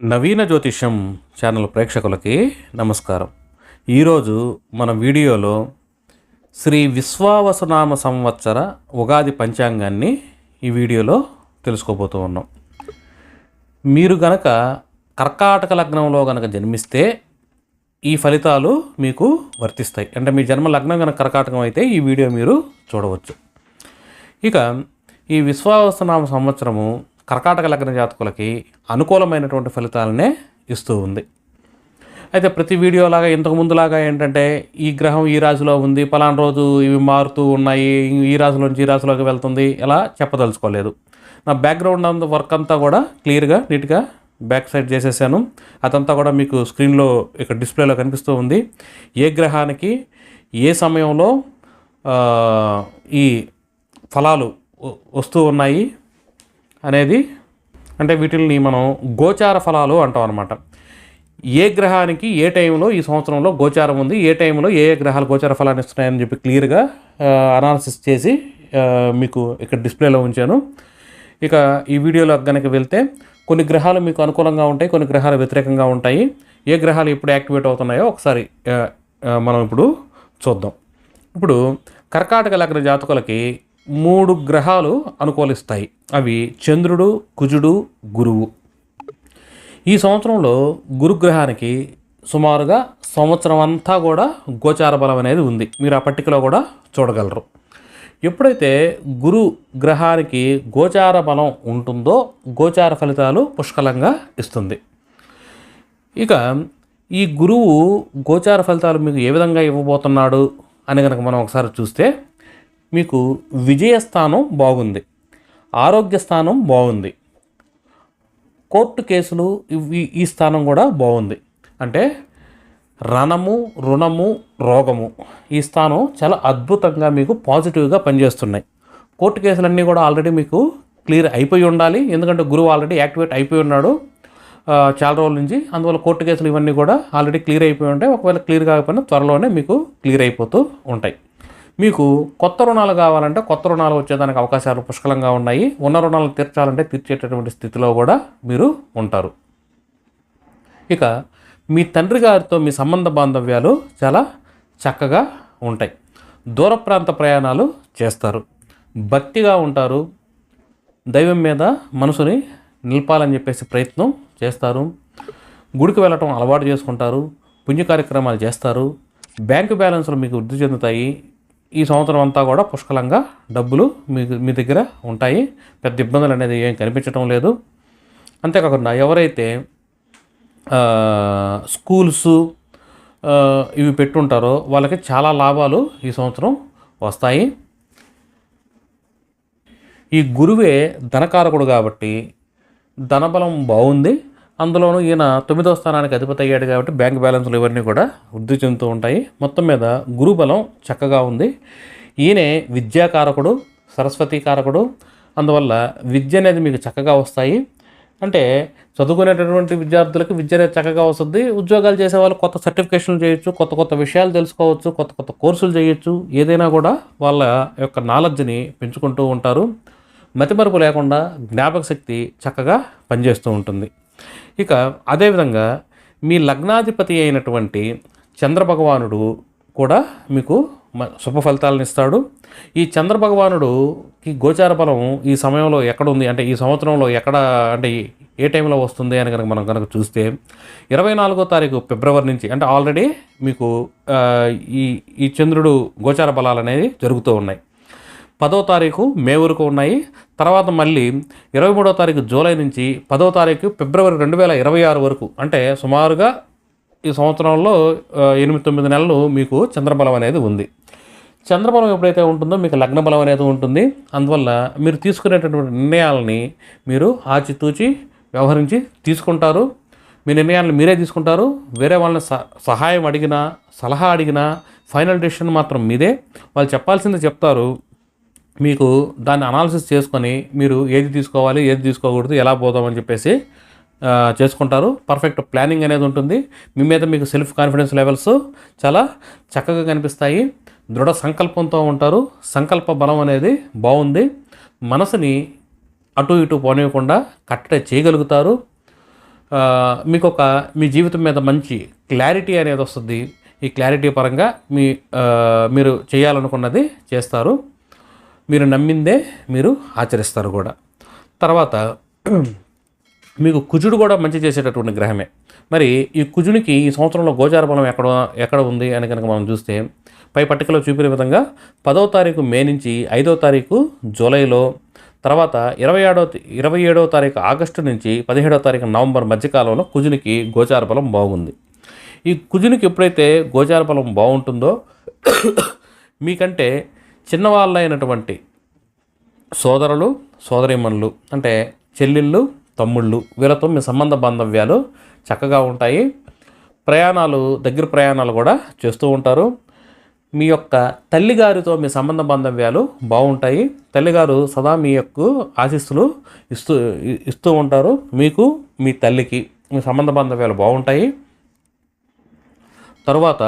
నవీన జ్యోతిష్యం ఛానల్ ప్రేక్షకులకి నమస్కారం. ఈరోజు మన వీడియోలో శ్రీ విశ్వావసునామ సంవత్సర ఉగాది పంచాంగాన్ని ఈ వీడియోలో తెలుసుకోబోతూ ఉన్నాం. మీరు గనక కర్కాటక లగ్నంలో గనక జన్మిస్తే ఈ ఫలితాలు మీకు వర్తిస్తాయి. అంటే మీ జన్మ లగ్నం కనుక కర్కాటకం అయితే ఈ వీడియో మీరు చూడవచ్చు. ఇక ఈ విశ్వావసనామ సంవత్సరము కర్కాటక లగ్న జాతకులకి అనుకూలమైనటువంటి ఫలితాలనే ఇస్తూ ఉంది. అయితే ప్రతి వీడియోలాగా ఇంతకు ముందులాగా ఏంటంటే ఈ గ్రహం ఈ రాశిలో ఉంది పలానా రోజు ఇవి మారుతూ ఉన్నాయి ఈ రాశిలో నుంచి ఈ రాశిలోకి వెళ్తుంది ఇలా చెప్పదలుచుకోలేదు. నా బ్యాక్గ్రౌండ్ అంత వర్క్ అంతా కూడా క్లియర్గా నీట్గా బ్యాక్ సైడ్ చేసేసాను. అదంతా కూడా మీకు స్క్రీన్లో ఇక్కడ డిస్ప్లేలో కనిపిస్తూ ఉంది. ఏ గ్రహానికి ఏ సమయంలో ఈ ఫలాలు వస్తూ ఉన్నాయి అనేది అంటే వీటిల్ని మనం గోచార ఫలాలు అంటాం అనమాట ఏ గ్రహానికి ఏ టైంలో ఈ సంవత్సరంలో గోచారం ఉంది ఏ టైంలో ఏ ఏ గ్రహాలు గోచార ఫలాన్ని ఇస్తున్నాయని చెప్పి క్లియర్గా అనాలిసిస్ చేసి మీకు ఇక్కడ డిస్ప్లేలో ఉంచాను. ఇక ఈ వీడియోలో కనుక వెళ్తే కొన్ని గ్రహాలు మీకు అనుకూలంగా ఉంటాయి కొన్ని గ్రహాలు వ్యతిరేకంగా ఉంటాయి. ఏ గ్రహాలు ఎప్పుడు యాక్టివేట్ అవుతున్నాయో ఒకసారి మనం ఇప్పుడు చూద్దాం. ఇప్పుడు కర్కాటక లగ్న జాతకులకి మూడు గ్రహాలు అనుకూలిస్తాయి. అవి చంద్రుడు కుజుడు గురువు. ఈ సంవత్సరంలో గురుగ్రహానికి సుమారుగా సంవత్సరం అంతా కూడా గోచార బలం అనేది ఉంది. మీరు ఆ పట్టికలో కూడా చూడగలరు. ఎప్పుడైతే గురు గ్రహానికి గోచార బలం ఉంటుందో గోచార ఫలితాలు పుష్కలంగా ఇస్తుంది. ఇక ఈ గురువు గోచార ఫలితాలు మీకు ఏ విధంగా ఇవ్వబోతున్నాడు అని కనుక మనం ఒకసారి చూస్తే మీకు విజయస్థానం బాగుంది. ఆరోగ్య స్థానం బాగుంది. కోర్టు కేసులు ఇవి ఈ స్థానం కూడా బాగుంది. అంటే రణము రుణము రోగము ఈ స్థానం చాలా అద్భుతంగా మీకు పాజిటివ్గా పనిచేస్తున్నాయి. కోర్టు కేసులన్నీ కూడా ఆల్రెడీ మీకు క్లియర్ అయిపోయి ఉండాలి. ఎందుకంటే గురువు ఆల్రెడీ యాక్టివేట్ అయిపోయి ఉన్నాడు. చాలా రోజుల నుంచి అందువల్ల కోర్టు కేసులు ఇవన్నీ కూడా ఆల్రెడీ క్లియర్ అయిపోయి ఉంటాయి. ఒకవేళ క్లియర్ కాకపోయినా త్వరలోనే మీకు క్లియర్ అయిపోతూ ఉంటాయి. మీకు కొత్త రుణాలు కావాలంటే కొత్త రుణాలు వచ్చేదానికి అవకాశాలు పుష్కలంగా ఉన్నాయి. ఉన్న రుణాలు తీర్చాలంటే తీర్చేటటువంటి స్థితిలో కూడా మీరు ఉంటారు. ఇక మీ తండ్రి గారితో మీ సంబంధ బాంధవ్యాలు చాలా చక్కగా ఉంటాయి. దూర ప్రాంత ప్రయాణాలు చేస్తారు. భక్తిగా ఉంటారు. దైవం మీద మనసుని నిలపాలని చెప్పేసి ప్రయత్నం చేస్తారు. గుడికి వెళ్ళటం అలవాటు చేసుకుంటారు. పుణ్య కార్యక్రమాలు చేస్తారు. బ్యాంకు బ్యాలెన్స్లు మీకు వృద్ధి చెందుతాయి. ఈ సంవత్సరం అంతా కూడా పుష్కలంగా డబ్బులు మీ మీ దగ్గర ఉంటాయి. పెద్ద ఇబ్బందులు అనేది ఏం కనిపించడం లేదు. అంతేకాకుండా ఎవరైతే స్కూల్స్ ఇవి పెట్టుంటారో వాళ్ళకి చాలా లాభాలు ఈ సంవత్సరం వస్తాయి. ఈ గురువే ధనకారకుడు కాబట్టి ధనబలం బాగుంది. అందులోనూ ఈయన తొమ్మిదవ స్థానానికి అధిపతి అయ్యాడు కాబట్టి బ్యాంక్ బ్యాలెన్స్లు ఇవన్నీ కూడా వృద్ధి చెందుతూ ఉంటాయి. మొత్తం మీద గురుబలం చక్కగా ఉంది. ఈయనే విద్యాకారకుడు సరస్వతి కారకుడు. అందువల్ల విద్య అనేది మీకు చక్కగా వస్తాయి. అంటే చదువుకునేటటువంటి విద్యార్థులకు విద్య అనేది చక్కగా వస్తుంది. ఉద్యోగాలు చేసే వాళ్ళు కొత్త సర్టిఫికేషన్లు చేయొచ్చు కొత్త కొత్త విషయాలు తెలుసుకోవచ్చు కొత్త కొత్త కోర్సులు చేయొచ్చు. ఏదైనా కూడా వాళ్ళ యొక్క నాలెడ్జ్ని పెంచుకుంటూ ఉంటారు. మతిమరుపు లేకుండా జ్ఞాపక శక్తి చక్కగా పనిచేస్తూ ఉంటుంది. ఇక అదేవిధంగా మీ లగ్నాధిపతి అయినటువంటి చంద్రభగవానుడు కూడా మీకు మ- శుభ ఫలితాలను ఇస్తాడు. ఈ చంద్రభగవానుడుకి గోచార బలం ఈ సమయంలో ఎక్కడ ఉంది అంటే ఈ సంవత్సరంలో ఎక్కడ అంటే ఏ టైంలో వస్తుంది అని కనుక మనం కనుక చూస్తే ఇరవై నాలుగో తారీఖు ఫిబ్రవరి నుంచి అంటే ఆల్రెడీ మీకు ఈ ఈ చంద్రుడు గోచార బలాలు అనేవి జరుగుతూ ఉన్నాయి. పదో తారీఖు మే వరకు ఉన్నాయి. తర్వాత మళ్ళీ ఇరవై మూడో తారీఖు జూలై నుంచి పదో తారీఖు ఫిబ్రవరి రెండు వేల ఇరవై ఆరు వరకు అంటే సుమారుగా ఈ సంవత్సరంలో ఎనిమిది తొమ్మిది నెలలు మీకు చంద్రబలం అనేది ఉంది. చంద్రబలం ఎప్పుడైతే ఉంటుందో మీకు లగ్న బలం అనేది ఉంటుంది. అందువల్ల మీరు తీసుకునేటటువంటి నిర్ణయాలని మీరు ఆచితూచి వ్యవహరించి తీసుకుంటారు. మీ నిర్ణయాలను మీరే తీసుకుంటారు. వేరే వాళ్ళని స సహాయం అడిగినా సలహా అడిగినా ఫైనల్ డెసిషన్ మాత్రం మీదే. వాళ్ళు చెప్పాల్సింది చెప్తారు. మీకు దాన్ని అనాలిసిస్ చేసుకొని మీరు ఏది తీసుకోవాలి ఏది తీసుకోకూడదు ఎలా పోదామని చెప్పేసి చేసుకుంటారు. పర్ఫెక్ట్ ప్లానింగ్ అనేది ఉంటుంది. మీ మీద మీకు సెల్ఫ్ కాన్ఫిడెన్స్ లెవెల్స్ చాలా చక్కగా కనిపిస్తాయి. దృఢ సంకల్పంతో ఉంటారు. సంకల్ప బలం అనేది బాగుంది. మనసుని అటు ఇటు పోనివ్వకుండా కట్టడి చేయగలుగుతారు. మీకు ఒక మీ జీవితం మీద మంచి క్లారిటీ అనేది వస్తుంది. ఈ క్లారిటీ పరంగా మీ మీరు చేయాలనుకున్నది చేస్తారు. మీరు నమ్మిందే మీరు ఆచరిస్తారు కూడా. తర్వాత మీకు కుజుడు కూడా మంచి చేసేటటువంటి గ్రహమే. మరి ఈ కుజునికి ఈ సంవత్సరంలో గోచార బలం ఎక్కడ ఎక్కడ ఉంది అని కనుక మనం చూస్తే పై పట్టికలో చూపిన విధంగా పదవ తారీఖు మే నుంచి ఐదవ తారీఖు జూలైలో తర్వాత ఇరవై ఏడవ ఇరవై ఏడవ తారీఖు ఆగస్టు నుంచి పదిహేడవ తారీఖు నవంబర్ మధ్యకాలంలో కుజునికి గోచార బలం బాగుంది. ఈ కుజునికి ఎప్పుడైతే గోచార బలం బాగుంటుందో మీకంటే చిన్నవాళ్ళైనటువంటి సోదరులు సోదరీమణులు అంటే చెల్లెళ్ళు తమ్ముళ్ళు వీళ్ళతో మీ సంబంధ బాంధవ్యాలు చక్కగా ఉంటాయి. ప్రయాణాలు దగ్గర ప్రయాణాలు కూడా చేస్తూ ఉంటారు. మీ యొక్క తల్లిగారితో మీ సంబంధ బాంధవ్యాలు బాగుంటాయి. తల్లిగారు సదా మీ యొక్క ఆశీస్సులు ఇస్తూ ఇస్తూ ఉంటారు. మీకు మీ తల్లికి మీ సంబంధ బాంధవ్యాలు బాగుంటాయి. తరువాత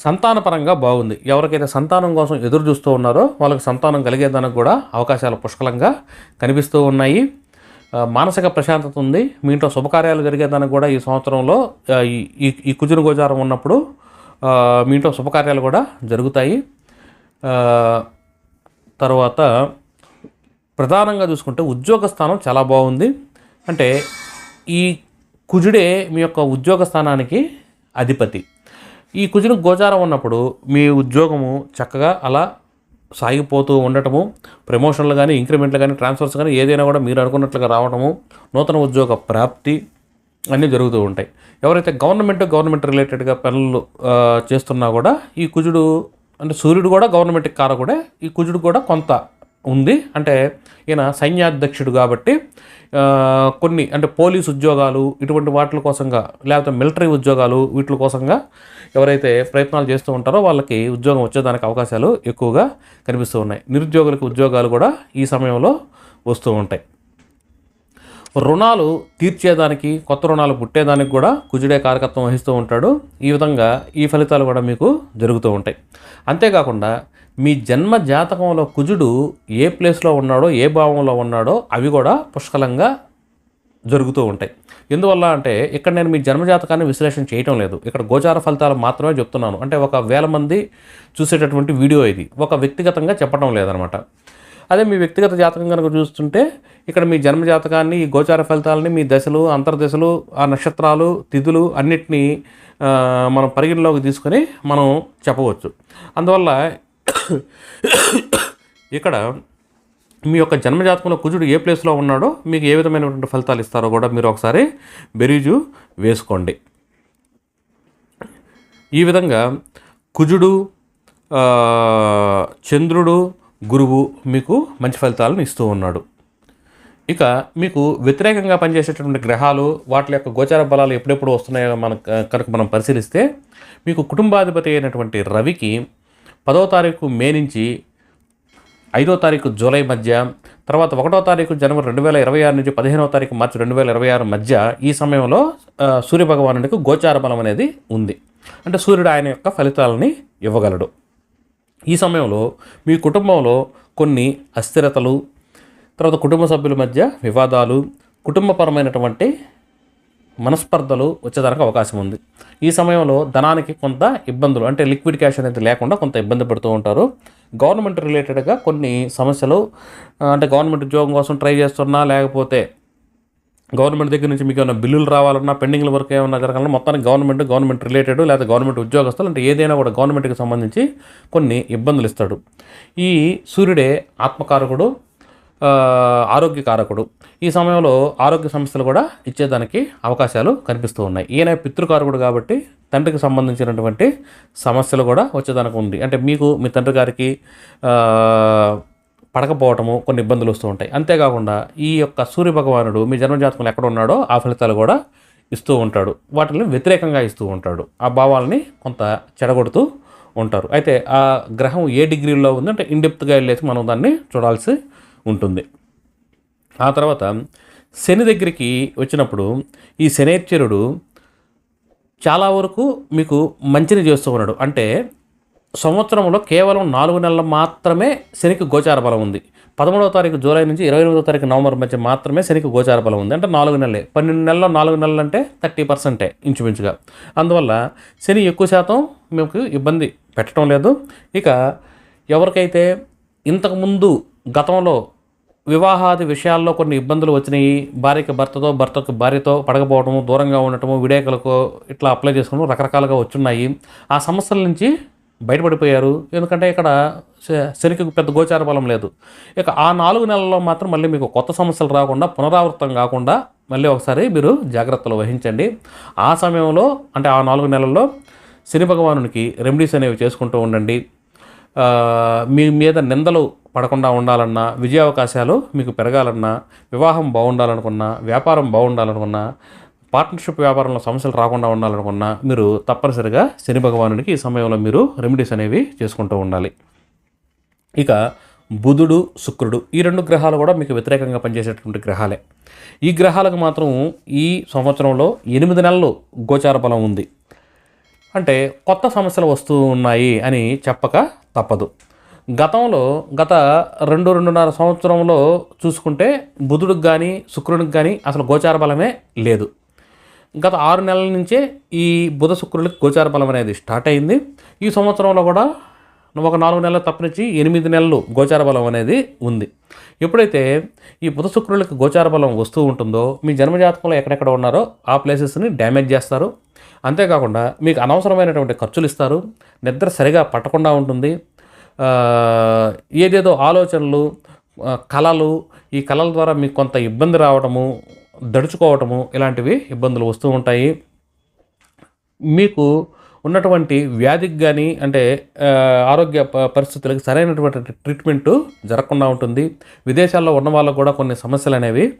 సంతానపరంగా బాగుంది. ఎవరికైతే సంతానం కోసం ఎదురు చూస్తూ ఉన్నారో వాళ్ళకి సంతానం కలిగేదానికి కూడా అవకాశాలు పుష్కలంగా కనిపిస్తూ ఉన్నాయి. మానసిక ప్రశాంతత ఉంది. మీ ఇంట్లో శుభకార్యాలు జరిగేదానికి కూడా ఈ సంవత్సరంలో ఈ- ఈ ఈ కుజుని గోచారం ఉన్నప్పుడు మీ ఇంట్లో శుభకార్యాలు కూడా జరుగుతాయి. తర్వాత ప్రధానంగా చూసుకుంటే ఉద్యోగ స్థానం చాలా బాగుంది. అంటే ఈ కుజుడే మీ యొక్క ఉద్యోగ స్థానానికి అధిపతి. ఈ కుజుడు గోచారం ఉన్నప్పుడు మీ ఉద్యోగము చక్కగా అలా సాగిపోతూ ఉండటము ప్రమోషన్లు కానీ ఇంక్రిమెంట్లు కానీ ట్రాన్స్ఫర్స్ కానీ ఏదైనా కూడా మీరు అనుకున్నట్లుగా రావడము నూతన ఉద్యోగ ప్రాప్తి అన్నీ జరుగుతూ ఉంటాయి. ఎవరైతే గవర్నమెంట్ గవర్నమెంట్ రిలేటెడ్గా పనులు చేస్తున్నా కూడా ఈ కుజుడు అంటే సూర్యుడు కూడా గవర్నమెంట్కి కారకుడే ఈ కుజుడు కూడా కొంత ఉంది. అంటే ఈయన సైన్యాధ్యక్షుడు కాబట్టి కొన్ని అంటే పోలీస్ ఉద్యోగాలు ఇటువంటి వాటి కోసంగా లేకపోతే మిలిటరీ ఉద్యోగాలు వీటి కోసంగా ఎవరైతే ప్రయత్నాలు చేస్తూ ఉంటారో వాళ్ళకి ఉద్యోగం వచ్చేదానికి అవకాశాలు ఎక్కువగా కనిపిస్తూ ఉన్నాయి. నిరుద్యోగులకు ఉద్యోగాలు కూడా ఈ సమయంలో వస్తూ ఉంటాయి. రుణాలు తీర్చేదానికి కొత్త రుణాలు పుట్టేదానికి కూడా కుజుడే కారకత్వం వహిస్తూ ఉంటాడు. ఈ విధంగా ఈ ఫలితాలు కూడా మీకు జరుగుతూ ఉంటాయి. అంతేకాకుండా మీ జన్మ జాతకంలో కుజుడు ఏ ప్లేస్లో ఉన్నాడో ఏ భావంలో ఉన్నాడో అవి కూడా పుష్కలంగా జరుగుతూ ఉంటాయి. ఎందువల్ల అంటే ఇక్కడ నేను మీ జన్మజాతకాన్ని విశ్లేషణ చేయటం లేదు. ఇక్కడ గోచార ఫలితాలు మాత్రమే చెప్తున్నాను. అంటే ఒక వేల మంది చూసేటటువంటి వీడియో ఇది. ఒక వ్యక్తిగతంగా చెప్పడం లేదనమాట. అదే మీ వ్యక్తిగత జాతకం కనుక చూస్తుంటే ఇక్కడ మీ జన్మ జాతకాన్ని ఈ గోచార ఫలితాలని మీ దశలు అంతర్దశలు ఆ నక్షత్రాలు తిథులు అన్నిటినీ మనం పరిగణలోకి తీసుకొని మనం చెప్పవచ్చు. అందువల్ల ఇక్కడ మీ యొక్క జన్మజాతకంలో కుజుడు ఏ ప్లేస్లో ఉన్నాడో మీకు ఏ విధమైనటువంటి ఫలితాలు ఇస్తారో కూడా మీరు ఒకసారి బెరీజు వేసుకోండి. ఈ విధంగా కుజుడు చంద్రుడు గురువు మీకు మంచి ఫలితాలను ఇస్తూ ఉన్నాడు. ఇక మీకు వ్యతిరేకంగా పనిచేసేటటువంటి గ్రహాలు వాటి యొక్క గోచార బలాలు ఎప్పుడెప్పుడు వస్తున్నాయో మనకు కనుక మనం పరిశీలిస్తే మీకు కుటుంబాధిపతి అయినటువంటి రవికి పదో తారీఖు మే నుంచి ఐదో తారీఖు జూలై మధ్య తర్వాత ఒకటో తారీఖు జనవరి రెండు వేల ఇరవై ఆరు నుంచి పదిహేనవ తారీఖు మార్చి రెండు వేల ఇరవై ఆరు మధ్య ఈ సమయంలో సూర్యభగవానుడికి గోచార బలం అనేది ఉంది. అంటే సూర్యుడు ఆయన యొక్క ఫలితాలని ఇవ్వగలడు. ఈ సమయంలో మీ కుటుంబంలో కొన్ని అస్థిరతలు తర్వాత కుటుంబ సభ్యుల మధ్య వివాదాలు కుటుంబపరమైనటువంటి మనస్పర్ధలు వచ్చేదానికి అవకాశం ఉంది. ఈ సమయంలో ధనానికి కొంత ఇబ్బందులు అంటే లిక్విడ్ క్యాష్ అనేది లేకుండా కొంత ఇబ్బంది పడుతూ ఉంటారు. గవర్నమెంట్ రిలేటెడ్గా కొన్ని సమస్యలు అంటే గవర్నమెంట్ ఉద్యోగం కోసం ట్రై చేస్తున్నా లేకపోతే గవర్నమెంట్ దగ్గర నుంచి మీకు ఏమైనా బిల్లులు రావాలన్నా పెండింగ్ల వరకు ఏమైనా జరగాలన్నా మొత్తానికి గవర్నమెంట్ గవర్నమెంట్ రిలేటెడ్ లేదా గవర్నమెంట్ ఉద్యోగస్తులు అంటే ఏదైనా కూడా గవర్నమెంట్కి సంబంధించి కొన్ని ఇబ్బందులు ఇస్తాడు. ఈ సూర్యుడే ఆత్మకారకుడు ఆరోగ్య కారకుడు ఈ సమయంలో ఆరోగ్య సమస్యలు కూడా ఇచ్చేదానికి అవకాశాలు కనిపిస్తూ ఉన్నాయి. ఈయన పితృకారకుడు కాబట్టి తండ్రికి సంబంధించినటువంటి సమస్యలు కూడా వచ్చేదానికి ఉంది. అంటే మీకు మీ తండ్రి గారికి పడకపోవటము కొన్ని ఇబ్బందులు వస్తూ ఉంటాయి. అంతేకాకుండా ఈ యొక్క సూర్య భగవానుడు మీ జన్మజాతకంలో ఎక్కడ ఉన్నాడో ఆ ఫలితాలు కూడా ఇస్తూ ఉంటాడు. వాటిని వ్యతిరేకంగా ఇస్తూ ఉంటాడు. ఆ భావాలని కొంత చెడగొడుతూ ఉంటారు. అయితే ఆ గ్రహం ఏ డిగ్రీలో ఉంది అంటే ఇండెప్త్గా వెళ్ళేసి మనం దాన్ని చూడాల్సి ఉంటుంది. ఆ తర్వాత శని దగ్గరికి వచ్చినప్పుడు ఈ శనేశ్వరుడు చాలా వరకు మీకు మంచిని చేస్తూ ఉన్నాడు. అంటే సంవత్సరంలో కేవలం నాలుగు నెలలు మాత్రమే శనికి గోచార బలం ఉంది. పదమూడవ తారీఖు జూలై నుంచి ఇరవై ఎనిమిదవ తారీఖు నవంబర్ మధ్య మాత్రమే శనికి గోచార బలం ఉంది. అంటే నాలుగు నెలలే. పన్నెండు నెలల్లో నాలుగు నెలలు అంటే థర్టీ పర్సెంటే ఇంచుమించుగా. అందువల్ల శని ఎక్కువ శాతం మీకు ఇబ్బంది పెట్టడం లేదు. ఇక ఎవరికైతే ఇంతకుముందు గతంలో వివాహాది విషయాల్లో కొన్ని ఇబ్బందులు వచ్చినాయి. భార్యకి భర్తతో భర్తకు భార్యతో పడకపోవడము దూరంగా ఉండటము విడేకలకు ఇట్లా అప్లై చేసుకోవడం రకరకాలుగా వచ్చున్నాయి. ఆ సమస్యల నుంచి బయటపడిపోయారు. ఎందుకంటే ఇక్కడ శనికి పెద్ద గోచార బలం లేదు. ఇక ఆ నాలుగు నెలల్లో మాత్రం మళ్ళీ మీకు కొత్త సమస్యలు రాకుండా పునరావృతం కాకుండా మళ్ళీ ఒకసారి మీరు జాగ్రత్తలు వహించండి. ఆ సమయంలో అంటే ఆ నాలుగు నెలల్లో శని భగవానునికి రెమెడీస్ అనేవి చేసుకుంటూ ఉండండి. మీ మీద నిందలు పడకుండా ఉండాలన్నా విజయావకాశాలు మీకు పెరగాలన్నా వివాహం బాగుండాలనుకున్నా వ్యాపారం బాగుండాలనుకున్నా పార్ట్నర్షిప్ వ్యాపారంలో సమస్యలు రాకుండా ఉండాలనుకున్నా మీరు తప్పనిసరిగా శని భగవానుడికి ఈ సమయంలో మీరు రెమెడీస్ అనేవి చేసుకుంటూ ఉండాలి. ఇక బుధుడు శుక్రుడు ఈ రెండు గ్రహాలు కూడా మీకు వ్యతిరేకంగా పనిచేసేటువంటి గ్రహాలే. ఈ గ్రహాలకు మాత్రం ఈ సంవత్సరంలో ఎనిమిది నెలలు గోచార బలం ఉంది. అంటే కొత్త సమస్యలు వస్తూ ఉన్నాయి అని చెప్పక తప్పదు. గతంలో గత రెండు రెండున్నర సంవత్సరంలో చూసుకుంటే బుధుడికి కానీ శుక్రుడికి కానీ అసలు గోచార బలమే లేదు. గత ఆరు నెలల నుంచే ఈ బుధ శుక్రుడికి గోచార బలం అనేది స్టార్ట్ అయింది. ఈ సంవత్సరంలో కూడా ఒక నాలుగు నెలలు తప్పనిచ్చి ఎనిమిది నెలలు గోచార బలం అనేది ఉంది. ఎప్పుడైతే ఈ బుధ శుక్రులకి గోచార బలం వస్తూ ఉంటుందో మీ జన్మజాతకంలో ఎక్కడెక్కడ ఉన్నారో ఆ ప్లేసెస్ని డ్యామేజ్ చేస్తారు. అంతేకాకుండా మీకు అనవసరమైనటువంటి ఖర్చులు ఇస్తారు. నిద్ర సరిగా పట్టకుండా ఉంటుంది. ఏదేదో ఆలోచనలు కళలు ఈ కళల ద్వారా మీకు కొంత ఇబ్బంది రావడము దడుచుకోవటము ఇలాంటివి ఇబ్బందులు వస్తూ ఉంటాయి. మీకు ఉన్నటువంటి వ్యాధికి కానీ అంటే ఆరోగ్య ప- సరైనటువంటి ట్రీట్మెంట్ జరగకుండా ఉంటుంది. విదేశాల్లో ఉన్న వాళ్ళకు కూడా కొన్ని సమస్యలు అనేవి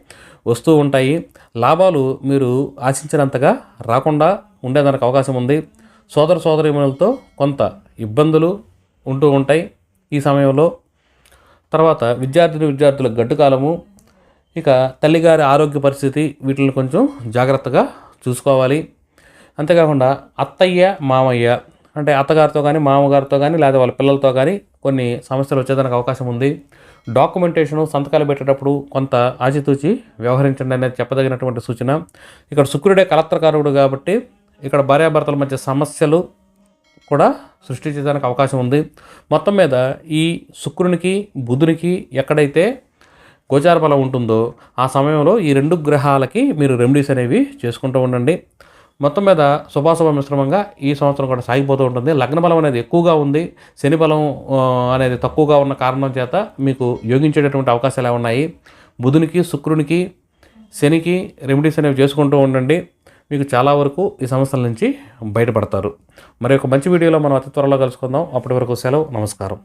వస్తూ ఉంటాయి. లాభాలు మీరు ఆశించినంతగా రాకుండా ఉండేదానికి అవకాశం ఉంది. సోదర సోదరీమణులతో కొంత ఇబ్బందులు ఉంటూ ఉంటాయి ఈ సమయంలో. తర్వాత విద్యార్థిని విద్యార్థుల గడ్డు కాలము. ఇక తల్లిగారి ఆరోగ్య పరిస్థితి వీటిని కొంచెం జాగ్రత్తగా చూసుకోవాలి. అంతేకాకుండా అత్తయ్య మామయ్య అంటే అత్తగారితో కానీ మామగారితో కానీ లేదా వాళ్ళ పిల్లలతో కానీ కొన్ని సమస్యలు వచ్చేదానికి అవకాశం ఉంది. డాక్యుమెంటేషను సంతకాలు పెట్టేటప్పుడు కొంత ఆచితూచి వ్యవహరించండి అనేది చెప్పదగినటువంటి సూచన. ఇక్కడ శుక్రుడే కలత్రకారుడు కాబట్టి ఇక్కడ భార్యాభర్తల మధ్య సమస్యలు కూడా సృష్టించడానికి అవకాశం ఉంది. మొత్తం మీద ఈ శుక్రునికి బుధునికి ఎక్కడైతే గోచార బలం ఉంటుందో ఆ సమయంలో ఈ రెండు గ్రహాలకి మీరు రెమెడీస్ అనేవి చేసుకుంటూ ఉండండి. మొత్తం మీద శుభాశుభ మిశ్రమంగా ఈ సంవత్సరం కూడా సాగిపోతూ ఉంటుంది. లగ్న బలం అనేది ఎక్కువగా ఉంది. శని బలం అనేది తక్కువగా ఉన్న కారణం చేత మీకు యోగించేటటువంటి అవకాశాలు ఉన్నాయి. బుధునికి శుక్రునికి శనికి రెమెడీస్ అనేవి చేసుకుంటూ ఉండండి. మీకు చాలా వరకు ఈ సమస్యల నుంచి బయటపడతారు. మరి ఒక మంచి వీడియోలో మనం అతి త్వరలో కలుసుకుందాం. అప్పటి వరకు సెలవు నమస్కారం.